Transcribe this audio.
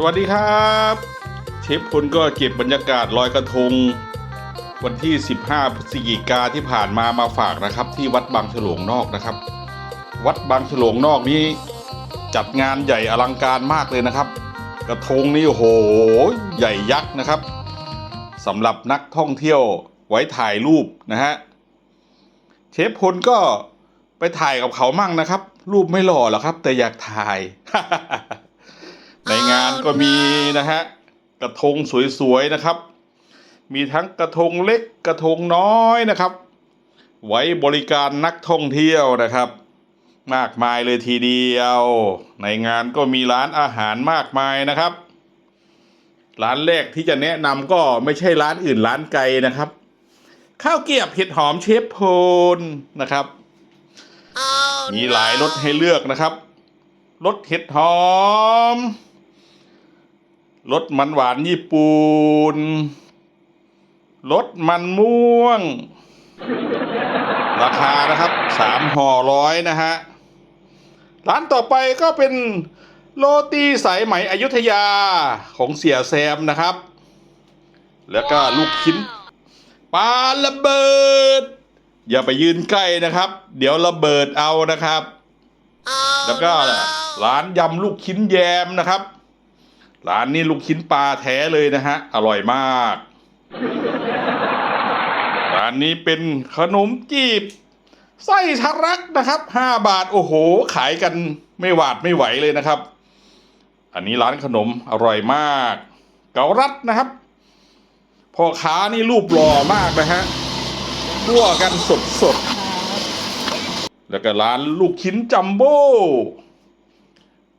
สวัสดีครับ เชฟพลก็เก็บบรรยากาศลอยกระทง วันที่ 15พฤศจิกาที่ผ่านมามาฝากนะครับ ที่วัดบางฉลงนอกนะครับ วัดบางฉลงนอกนี้ จัดงานใหญ่อลังการมากเลยนะครับ กระทงนี่โอ้โหใหญ่ยักษ์นะครับสำหรับนักท่องเที่ยวไว้ถ่ายรูปนะฮะเชฟพลก็ไปถ่ายกับเขามั่งนะครับ รูปไม่หล่อหรอกครับ แต่อยากถ่าย ในงานก็มีนะฮะกระทงสวยๆนะครับ มีทั้งกระทงเล็กกระทงน้อยนะครับ ไว้บริการนักท่องเที่ยวนะครับ มากมายเลยทีเดียว ในงานก็มีร้านอาหารมากมายนะครับ ร้านแรกที่จะแนะนำก็ไม่ใช่ร้านอื่นร้านไกลนะครับ ข้าวเกรียบเห็ดหอมเชฟโพนนะครับ มีหลายรสให้เลือกนะครับรสเห็ดหอม รสมันหวานญี่ปุ่นรสมันม่วง ราคานะครับสามห่อร้อยนะฮะ ร้านต่อไปก็เป็นโรตีสายไหมอยุธยาของเสียแซมนะครับ แล้วก็ลูกชิ้นปลาระเบิด อย่าไปยืนใกล้นะครับ เดี๋ยวระเบิดเอานะครับ แล้วก็ร้านยำลูกชิ้นแยมนะครับ ร้านนี้ลูกชิ้นปลาแท้เลยนะฮะ อร่อยมาก ร้านนี้เป็นขนมจีบไส้ทะลักนะครับห้าบาทโอ้โห ขายกันไม่หวาดไม่ไหวเลยนะครับ อันนี้ร้านขนมอร่อยมาก เกาลัดนะครับพ่อค้านี่รูปหล่อมากนะฮะคั่วกันสดสดๆแล้วก็ร้านลูกชิ้นจัมโบ้